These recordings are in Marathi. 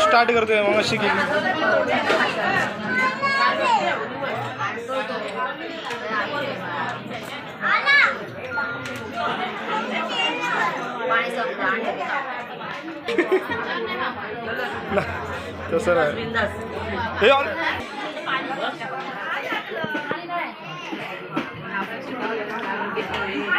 स्टार्ट करतोय मग अशी केली नाही, तसं नाही हे ऑल- हा?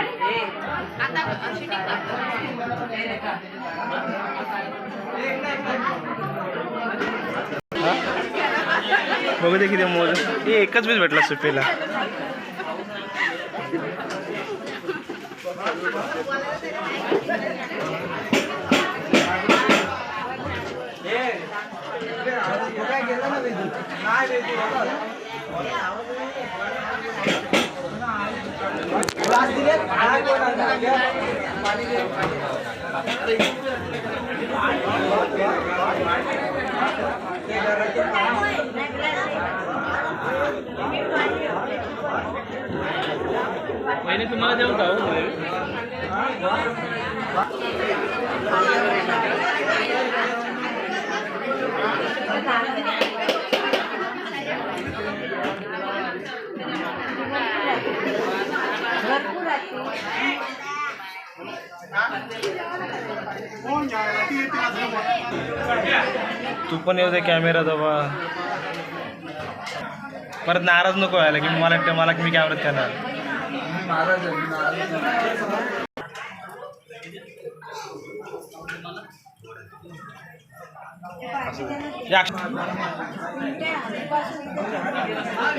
बघू दे किती मोज हे एकच बीज भेटला सुट्टीला महिने तुम्हाला देऊ का हो? तू पण येऊ दे कॅमेरा जवळ. परत नाराज नको व्हायला की मला वाटतं मला की मी कॅमेरात करणार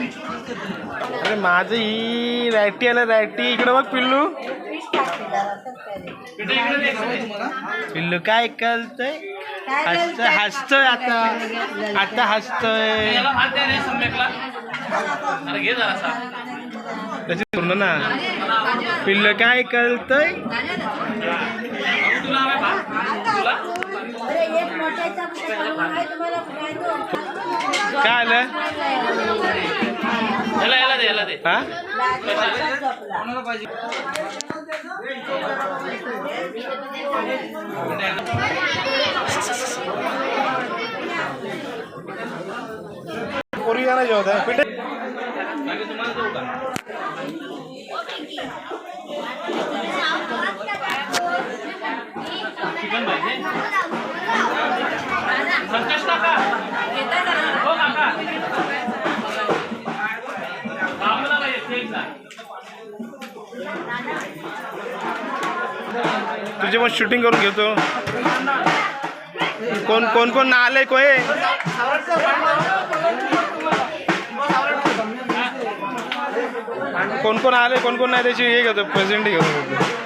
अरे माझं ही रॅटी आलं रॅटी इकडे बघ पिल्लू. पिल्लू काय कळतंय? हसतोय हसतोय आता. आता हसतोय. त्याची पूर्ण ना. पिल्लू काय कळतंय तुला काय काय आलं याला याला दे याला दे हा पोरी ना जेवत आहे पिठे बाकी तुम्हाला देऊ का चिकन पाहिजे तुझे मग शूटिंग करून घेतो. कोण कोण कोण ना आलंय कोय? कोण कोण आले कोण कोण नाही त्याची हे घेतो प्रेझेंट घेतो.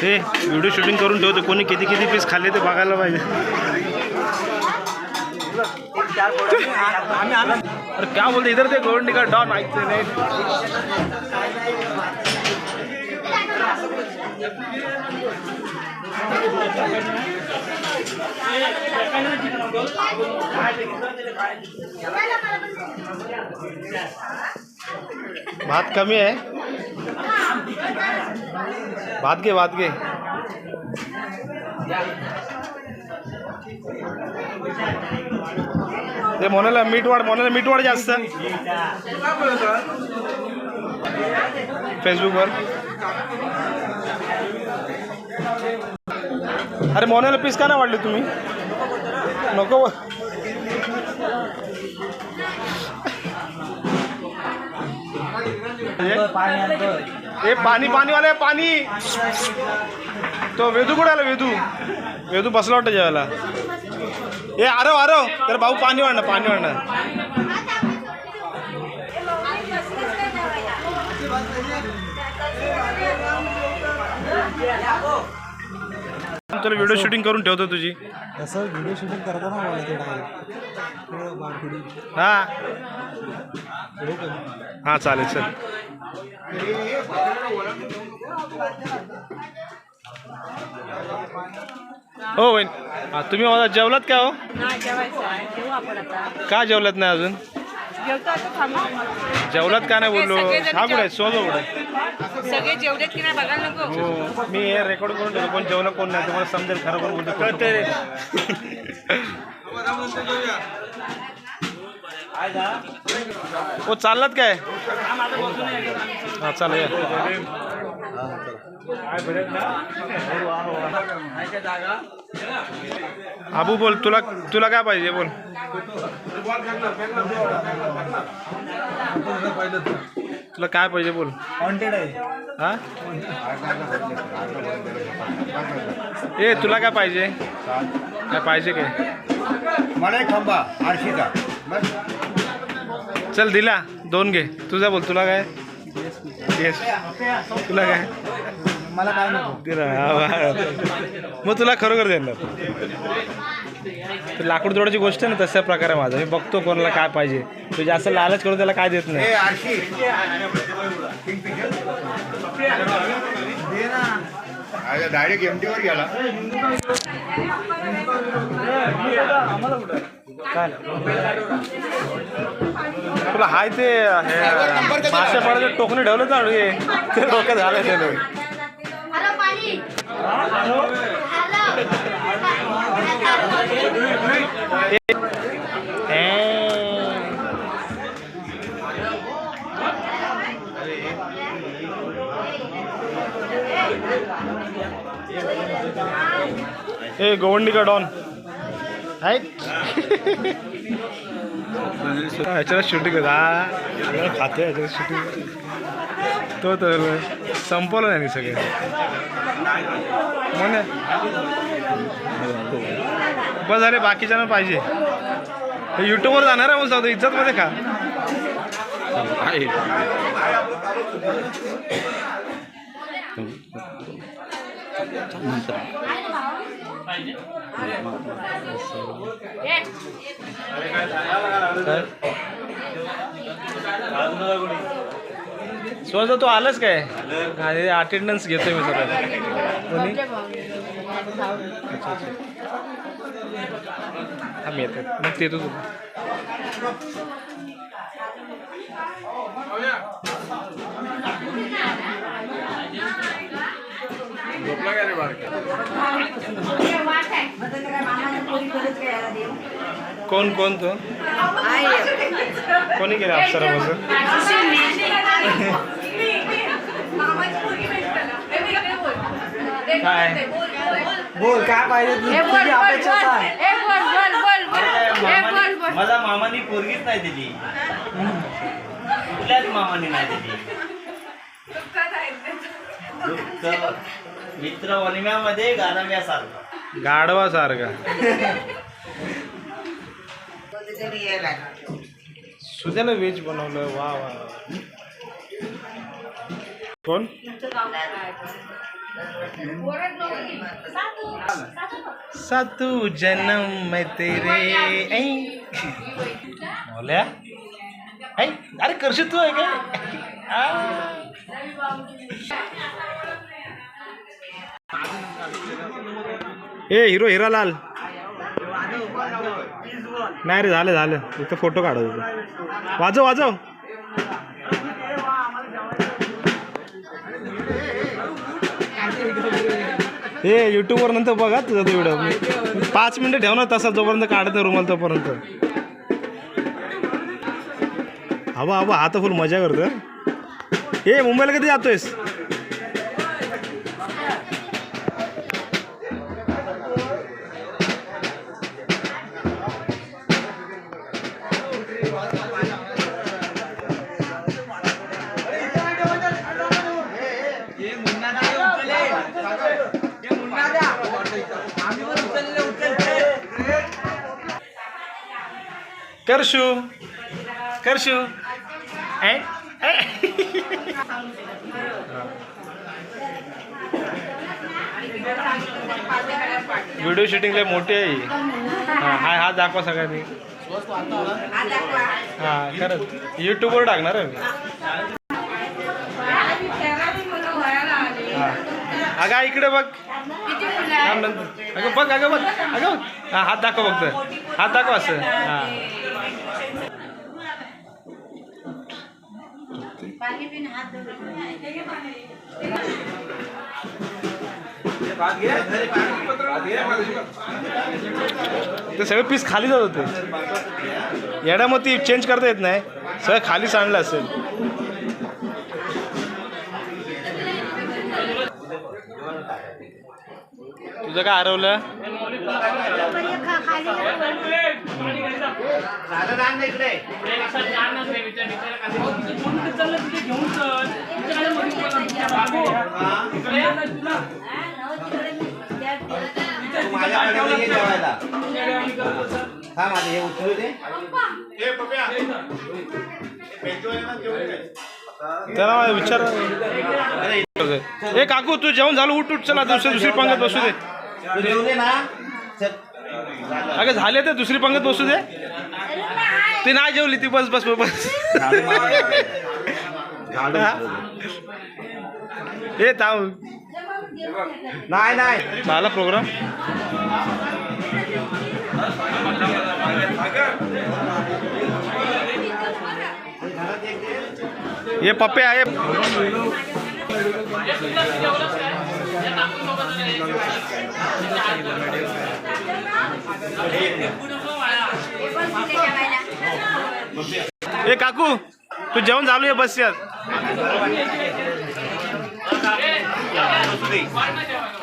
हे व्हिडिओ शूटिंग करून ठेवतो. कोणी किती किती पीस खाल्ले ते बघायला पाहिजे. अरे क्या बोलते? इधर ते गोल्ड का डॉन ऐकते नाही भात कमी है। भात घे भात घे ते म्हणाला मीठ वाढ म्हणाला मीठ वाढ जास्त। फेसबुकवर अरे मोनाला पीस का नाही वाढले तुम्ही? नको ए पाणी पाणीवाले पाणी. तो वेदू कुठे आला वेदू? वेदू बसला वाटतं जेवायला. ए आरव आरव. तर भाऊ पाणी वाढणार पाणी वाढणं तुला व्हिडिओ शूटिंग करून ठेवतो तुझी. व्हिडिओ शूटिंग करताना मला ते डायरेक्ट हा हो. हा चालेल चल. हो वहीन. हा तुम्ही माझा जेवलात का हो? नाही जेवायचं आहे. जेवू आपण आता. का जेवलात नाही अजून? जेवतो आता थांबा जेवलात का नाही बोललो? सगळेजण हा कुठे सोजो कुठे सगळे जेवलेत की नाही बघायला नको? हो मी हे रेकॉर्ड करून ठेवतो. कोण जेवलं कोण नाही. तुम्हाला समजेल खरं कोण बोलतो कळते रे हो चाललात काय हा, चाल आबू बोल, तुला तुला काय पाहिजे बोल? तुला काय पाहिजे बोल? हा? ए, तुला काय पाहिजे? काय पाहिजे काय मला खांबा आरशीचा बस. चल दिला. दोन घे. तुझा बोल तुला काय? येस तुला काय? मला काय नको. मग तुला खरोखर देणार. लाकूड तोडाची गोष्ट आहे ना तशा प्रकारे माझा. मी बघतो कोणाला काय पाहिजे. तू जास्त लालच करून त्याला काय देत नाही. डायरेक्ट एम टीवर गेला. काय तुला हाय ते मासे पडायचे टोकणे ठेवलं तर हे, ते डोक्यात झालं ते ए गोवंडी का डॉन? आहे. ह्याच्याला शूटिंग खाते ह्याच्याला शूटिंग तो तर संपवलं नाही सगळे. म्हणे बस झाले बाकीच्यांना पाहिजे. हे युट्यूबवर जाणार आहे मग सांगतो इज्जतमध्ये खा. नंतर. स्वतः तू आलास काय? अटेंडन्स घेतोय मी सगळं. कोणी? अच्छा अच्छा मी येतो. मग ते येतो कोण कोण तो? कोणी गेला अप्सरा बसून काय? बोल काय पाहिजे तुझी तुझी अपेक्षा काय मला मामानी पोरगीच नाही दिली. कुठल्याच मामाने नाही दिली. दुःख मित्र वनिम्यामध्ये गारव्यासारखं गाढवा सारखा सुद्याला व्हेज बनवलं. वा वा कोण? सातू जन्म मै तेरे ऐ. बोल्या? ऐ अरे करशील तू आहे का? आ. ए हिरो हिरालाल. नाही रे झालं झालं. इथं फोटो काढत होतो. वाजव वाजव. हे यूट्यूबवर नंतर बघा तुझा तो व्हिडिओ पाच मिनिटं ठेव ना तसा जोपर्यंत काढत नाही रुमाल तोपर्यंत. हवा हवा आता फुल मजा करतो हे मुंबईला कधी जातोयस? करशू. करशू. व्हिडिओ शूटिंग लय मोठी आहे ही. हा हाय दाखवा सगळ्यांनी. हा खरंच. यूट्यूबवर टाकणार आहे मी. हा. अगं इकडे बघ. अगं बघ अगं बघ. अगं बघ. हात दाखव फक्त. हात दाखव असं. हा. ते सगळे पीस खाली जात होते. येण्यामध्ये चेंज करता येत नाही. सगळं खाली सांडलं असेल. तुझं काय हरवलं? माझ्याकडे ये जेवायला. हा माझे हे उचलू दे. त्याला विचार. ए काकू तू जेवण झालं उठ उठ चला दुसरी दुसरी पंगत बसू दे. तू जेवले ना. अगं झाले तर दुसरी पंगत बसू दे. ती नाही जेवली ती बस बस बस हा? ताव नाही नाही. झाला प्रोग्राम ये पप्पे आहे. ए काकू तू जेवण चालू आहे बस यात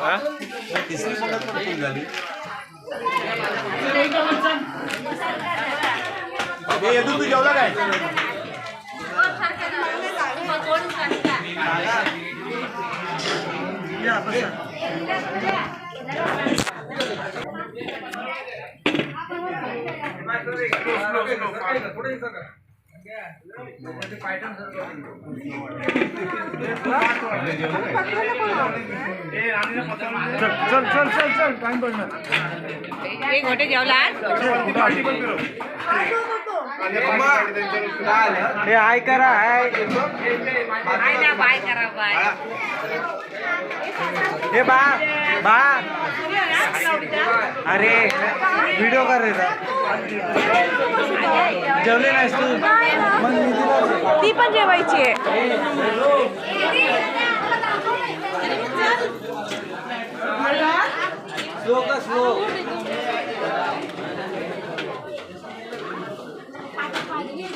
हा? तू जेवला काय? चल चल चल चल टाइम पडणार एक मोठे जेवला हे हाय करा हाय बाय करा बाय. हे बा बा. अरे व्हिडिओ कर रे जेवले नाहीस तू? मग ती पण जेवायची आहे. स्लो का स्लो